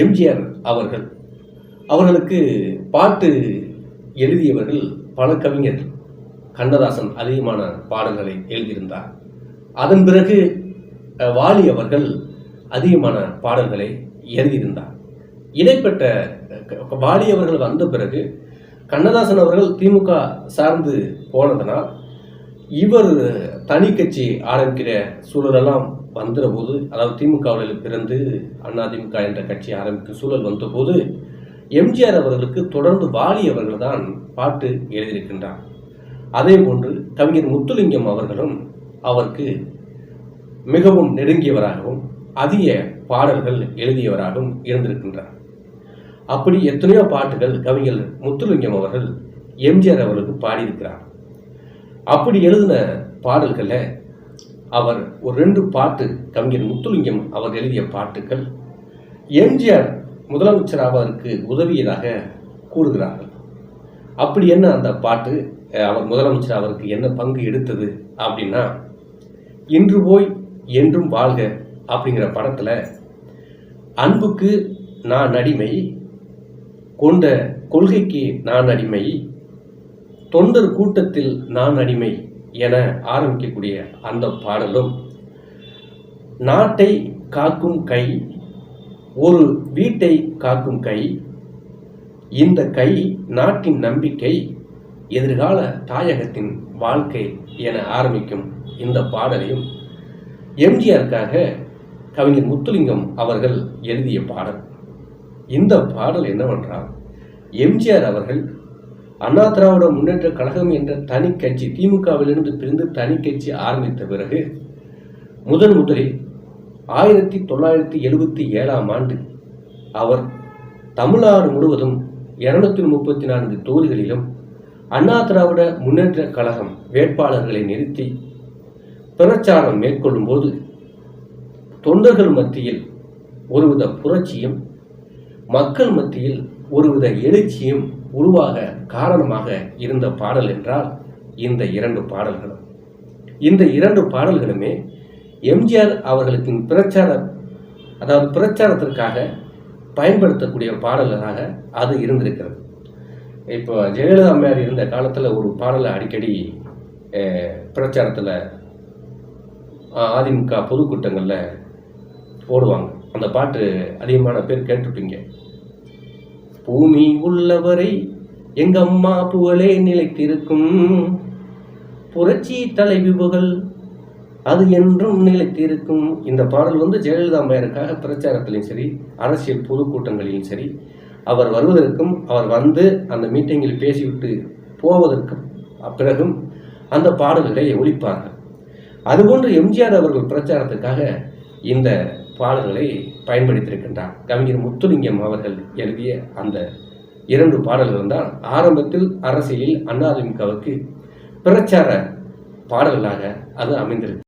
எம்ஜிஆர் அவர்கள். அவர்களுக்கு பாட்டு எழுதியவர்கள் பல கவிஞர்கள் கண்ணதாசன் அதிகமான பாடல்களை எழுதியிருந்தார். அதன் பிறகு வாலி அவர்கள் அதிகமான பாடல்களை எழுதியிருந்தார். இடைப்பட்ட வாலி அவர்கள் வந்த பிறகு கண்ணதாசன் அவர்கள் திமுக சார்ந்து போனதனால் இவர் தனி கட்சி ஆரம்பிக்கிற சூழலெல்லாம் வந்துற போது அதாவது திமுகவில் பிறந்து அதிமுக என்ற கட்சி ஆரம்பிக்கும் சூழல் வந்தபோது எம்ஜிஆர் அவர்களுக்கு தொடர்ந்து வாலி அவர்கள் தான் பாட்டு எழுதியிருக்கின்றார். அதே போன்று கவிஞர் முத்துலிங்கம் அவர்களும் அவருக்கு மிகவும் நெருங்கியவராகவும் அதிக பாடல்கள் எழுதியவராகவும் இருந்திருக்கின்றார். அப்படி எத்தனையோ பாட்டுகள் கவிஞர் முத்துலிங்கம் அவர்கள் எம்ஜிஆர் அவர்களுக்கு பாடியிருக்கிறார். அப்படி எழுதின பாடல்களை அவர் ஒரு ரெண்டு பாட்டு கவிஞர் முத்துலிங்கம் அவர் எழுதிய பாட்டுக்கள் எம்ஜிஆர் முதலமைச்சர் அவருக்கு உதவியதாக கூறுகிறார்கள். அப்படி என்ன அந்த பாட்டு? அவர் முதலமைச்சர் அவருக்கு என்ன பங்கு எடுத்தது அப்படின்னா இன்று போய் என்றும் வாழ்க அப்படிங்கிற படத்தில் அன்புக்கு நான் அடிமை கொண்ட கொள்கைக்கு நான் அடிமை தொண்டர் கூட்டத்தில் நான் அடிமை என ஆரம்பிக்கக்கூடிய அந்த பாடலும் நாட்டை காக்கும் கை ஒரு வீட்டை காக்கும் கை இந்த கை நாட்டின் நம்பிக்கை எதிர்கால தாயகத்தின் வாழ்க்கை என ஆரம்பிக்கும் இந்த பாடலையும் எம்ஜிஆருக்காக கவிஞர் முத்துலிங்கம் அவர்கள் எழுதிய பாடல். இந்த பாடல் என்னவென்றால் எம்ஜிஆர் அவர்கள் அண்ணா திராவிட முன்னேற்ற கழகம் என்ற தனி கட்சி திமுகவிலிருந்து பிரிந்து தனி கட்சி ஆரம்பித்த பிறகு முதன் முதலில் ஆயிரத்தி தொள்ளாயிரத்தி எழுபத்தி ஏழாம் ஆண்டு அவர் தமிழ்நாடு முழுவதும் இருநூத்தி முப்பத்தி நான்கு தொகுதிகளிலும் அண்ணா திராவிட முன்னேற்ற கழகம் வேட்பாளர்களை நிறுத்தி பிரச்சாரம் மேற்கொள்ளும் போது தொண்டர்கள் மத்தியில் ஒருவித புரட்சியும் மக்கள் மத்தியில் ஒருவித எழுச்சியும் உருவாக காரணமாக இருந்த பாடல் என்றால் இந்த இரண்டு பாடல்களும். இந்த இரண்டு பாடல்களுமே எம்ஜிஆர் அவர்களுக்கு பிரச்சார அதாவது பிரச்சாரத்திற்காக பயன்படுத்தக்கூடிய பாடல்களாக அது இருந்திருக்கிறது. இப்போ ஜெயலலிதா அம்மையார் இருந்த காலத்தில் ஒரு பாடலை அடிக்கடி பிரச்சாரத்தில் அதிமுக பொதுக்கூட்டங்களில் போடுவாங்க அந்த பாட்டு அதிகமான பேர் கேட்டிருப்பீங்க. பூமி உள்ளவரை எங்க அம்மா புகழே நிலைத்திருக்கும்? புரட்சி தலைவி புகழ் அது என்றும் நிலைத்திருக்கும். இந்த பாடல் வந்து ஜெயலலிதா அம்மையாருக்காக பிரச்சாரத்திலையும் சரி அரசியல் பொதுக்கூட்டங்களிலும் சரி அவர் வருவதற்கும் அவர் வந்து அந்த மீட்டிங்கில் பேசிவிட்டு போவதற்கும் பிறகும் அந்த பாடல்களை ஒழிப்பார்கள் அதுபோன்று எம்ஜிஆர் அவர்கள் பிரச்சாரத்துக்காக இந்த பாடல்களை பயன்படுத்தியிருக்கின்றார். கவிஞர் முத்துலிங்கம் அவர்கள் எழுதிய அந்த இரண்டு பாடல்கள் தான் ஆரம்பத்தில் அரசியலில் அதிமுகவுக்கு பிரச்சார பாடல்களாக அது அமைந்திருக்கு